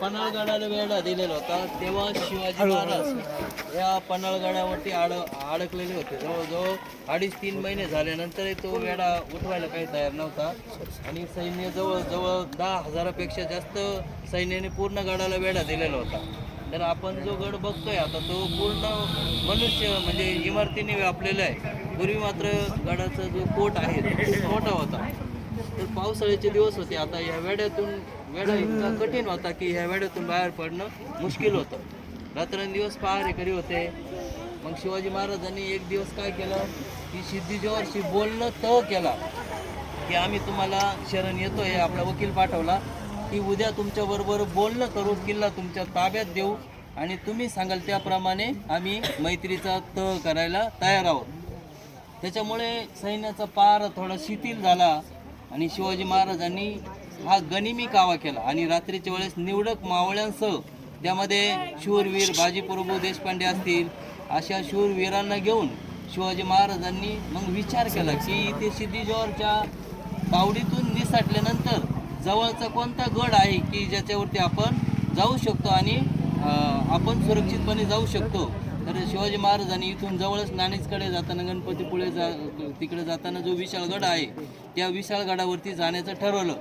पन्हाळगडाला वेढा दिलेला होता. तेव्हा शिवाजी महाराज या पन्हाळगडावरती आड अडकलेले होते. जवळजवळ अडीच तीन महिने झाल्यानंतर तो वेढा उठवायला काही तयार नव्हता. आणि सैन्य जवळ जवळ दहा हजारापेक्षा जास्त सैन्याने पूर्ण गडाला वेढा दिलेला होता. तर आपण जो गड बघतोय आता तो पूर्ण मनुष्य म्हणजे इमारतीने व्यापलेला आहे. पूर्वी मात्र गडाचा जो कोट आहे तो मोठा होता. पावसाळ्याचे दिवस होते. आता या वेड्यातून वेडा इतका कठीण होता की ह्या वेड्यातून बाहेर पडणं मुश्किल होतं. रात्रंदिवस पहारेकरी होते. मग शिवाजी महाराजांनी एक दिवस काय केलं? की सिद्धीजवळशी बोलणं तह केला. की आम्ही तुम्हाला शरण येतोय आपला वकील पाठवला. की उद्या तुमच्याबरोबर बोलणं करू किल्ला तुमच्या ताब्यात देऊ. आणि तुम्ही सांगाल त्याप्रमाणे आम्ही मैत्रीचा तह करायला तयार आहोत. त्याच्यामुळे सैन्याचा पार थोडा शिथिल झाला. आणि शिवाजी महाराजांनी हा गनिमी कावा केला. आणि रात्रीच्या वेळेस निवडक मावळ्यांसह त्यामध्ये शूरवीर बाजीप्रभू देशपांडे असतील अशा शूरवीरांना घेऊन शिवाजी महाराजांनी मग विचार केला की इथे सिद्धीजवळच्या तावडीतून निसाटल्यानंतर जवळचा कोणता गड आहे की ज्याच्यावरती आपण जाऊ शकतो आणि आपण सुरक्षितपणे जाऊ शकतो? तर शिवाजी महाराजांनी इथून जवळच नाणेजकडे जाताना गणपतीपुळे जा तिकडे जाताना जो विशाळगड आहे त्या विशाळगडावरती जाण्याचं ठरवलं.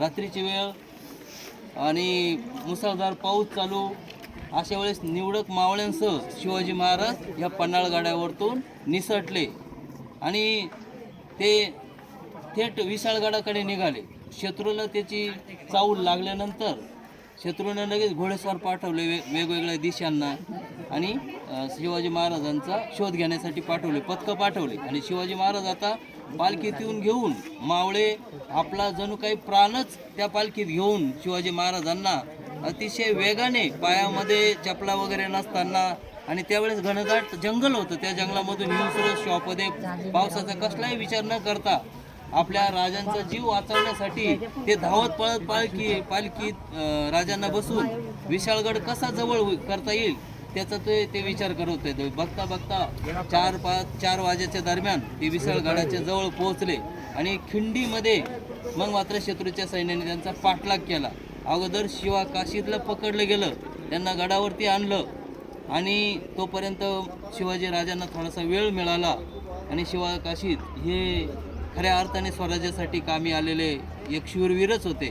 रात्रीची वेळ आणि मुसळधार पाऊस चालू. अशा वेळेस निवडक मावळ्यांसह शिवाजी महाराज या पन्हाळगडावरतून निसटले आणि ते थेट विशाळगडाकडे निघाले. शत्रूला त्याची चाऊल लागल्यानंतर शत्रूने लगेच घोडेस्वार पाठवले वे वेगवेगळ्या दिशांना. आणि शिवाजी महाराजांचा शोध घेण्यासाठी पाठवले पथकं पाठवले. आणि शिवाजी महाराज आता पालखीत येऊन घेऊन मावळे आपला जणू काही प्राणच त्या पालखीत घेऊन शिवाजी महाराजांना अतिशय वेगाने पायामध्ये चपला वगैरे नसताना आणि त्यावेळेस घनदाट जंगल होतं. त्या जंगलामधून हिंस्र शॉपमध्ये पावसाचा कसलाही विचार न करता आपल्या राजांचा जीव वाचवण्यासाठी ते धावत पळत पालखी पालखीत राजांना बसून विशाळगड कसा जवळ होई- करता येईल त्याचा ते ते विचार करत होते. बघता बघता चार पाच चार वाजेच्या दरम्यान ते विशाळगडाच्या जवळ पोहोचले आणि खिंडीमध्ये मग मात्र शत्रूच्या सैन्याने त्यांचा पाठलाग केला. अगोदर शिवा काशीदला पकडलं गेलं त्यांना गडावरती आणलं आणि तोपर्यंत शिवाजी राजांना थोडासा वेळ मिळाला आणि शिवा काशीद हे खऱ्या अर्थाने स्वराज्यासाठी कामी आलेले एक शूरवीरच होते.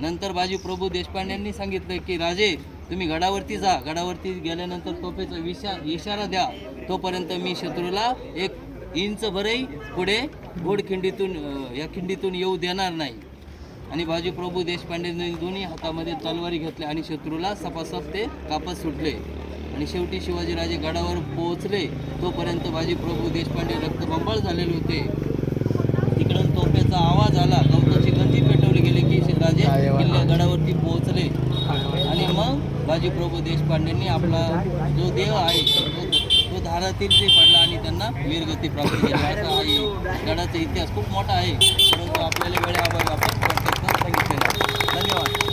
नंतर बाजी प्रभू देशपांड्यांनी सांगितलं की राजे तुम्ही गडावरती जा. गडावरती गेल्यानंतर तोफेचा विशा इशारा द्या. तोपर्यंत मी शत्रूला एक इंच भरही पुढे गोडखिंडीतून या खिंडीतून येऊ देणार नाही. आणि बाजी प्रभू देशपांडेंनी दोन्ही हातामध्ये तलवारी घेतल्या आणि शत्रूला सपासप ते कापत सुटले. आणि शेवटी शिवाजीराजे गडावर पोहोचले. तोपर्यंत बाजी प्रभू देशपांडे रक्तबंबाळ झालेले होते. तोफेचा आवाज आला. गवताची गंजी पेटवली गेली की राजे किल्ल्या गडावरती पोहोचले. आणि मग बाजी प्रभू देशपांडेंनी आपला जो देह आहे तो- धारातील ते पडला आणि त्यांना वीरगती प्राप्त केली. असा आहे. गडाचा इतिहास खूप मोठा आहे. परंतु आपल्याला वेळेअभावी आपण. धन्यवाद.